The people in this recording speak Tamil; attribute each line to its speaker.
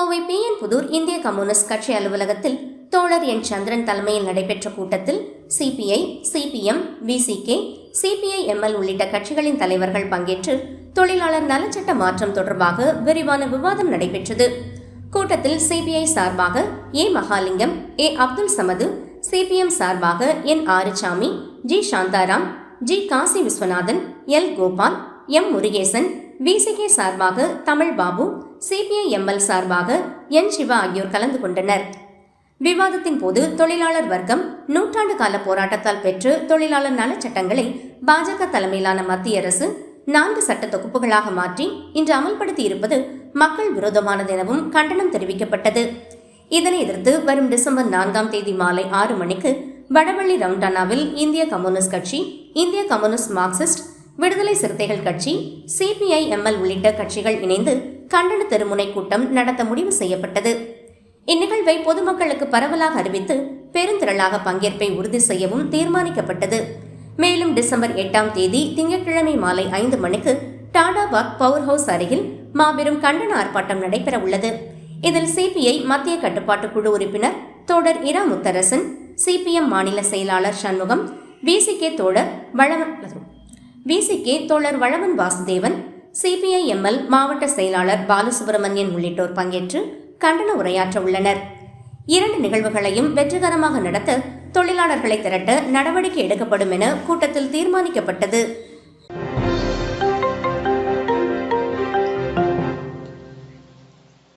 Speaker 1: கோவை பி என் புதூர் இந்திய கம்யூனிஸ்ட் கட்சி அலுவலகத்தில் தோழர் என் சந்திரன் தலைமையில் நடைபெற்ற கூட்டத்தில் CPI CPM VCK CPI ML உள்ளிட்ட கட்சிகளின் தலைவர்கள் பங்கேற்று தொழிலாளர் நலச்சட்ட மாற்றம் தொடர்பாக விரிவான விவாதம் நடைபெற்றது. கூட்டத்தில் சிபிஐ சார்பாக A Mahalingam A Abdul Samad CPM சார்பாக N Arusamy G Shantharam G Kasi Viswanathan L Gopal M Murugesan VCK சார்பாக தமிழ் பாபு சிபிஐ எம்எல் சார்பாக என் சிவா ஆகியோர் கலந்து கொண்டனர். விவாதத்தின் போது தொழிலாளர் வர்க்கம் நூற்றாண்டு கால போராட்டத்தால் பெற்று தொழிலாளர் நலச் சட்டங்களை பாஜக தலைமையிலான மத்திய அரசு நான்கு சட்ட தொகுப்புகளாக மாற்றி இன்று அமல்படுத்தி இருப்பது மக்கள் விரோதமானது எனவும் கண்டனம் தெரிவிக்கப்பட்டது. இதனை எதிர்த்து வரும் டிசம்பர் நான்காம் தேதி மாலை ஆறு மணிக்கு வடவள்ளி ரவுண்டானாவில் இந்திய கம்யூனிஸ்ட் கட்சி இந்திய கம்யூனிஸ்ட் மார்க்சிஸ்ட் விடுதலை சிறுத்தைகள் கட்சி சிபிஐ எம்எல் உள்ளிட்ட கட்சிகள் இணைந்து கண்டன தெருமுனை கூட்டம் நடத்த முடிவு செய்யப்பட்டது. இந்நிகழ்வை பொதுமக்களுக்கு பரவலாக அறிவித்து பெருந்திரளாக பங்கேற்பை உறுதி செய்யவும் தீர்மானிக்கப்பட்டது. மேலும் டிசம்பர் எட்டாம் தேதி திங்கட்கிழமை மாலை ஐந்து மணிக்கு டாடாபாக் பவர் ஹவுஸ் அருகில் மாபெரும் கண்டன ஆர்ப்பாட்டம் நடைபெற உள்ளது. இதில் சிபிஐ மத்திய கட்டுப்பாட்டு குழு உறுப்பினர் தோடர் இரா முத்தரசன் சிபிஎம் மாநில செயலாளர் சண்முகம் விசிகே தோடர் வளவன் விசிகே தோழர் வளவன் வாசுதேவன் சிபிஐ எம்எல் மாவட்ட செயலாளர் பாலசுப்ரமணியன் உள்ளிட்டோர் பங்கேற்று கண்டன உரையாற்ற உள்ளனர். இரண்டு நிகழ்வுகளையும் வெற்றிகரமாக நடத்த தொழிலாளர்களை திரட்ட நடவடிக்கை எடுக்கப்படும் என கூட்டத்தில் தீர்மானிக்கப்பட்டது.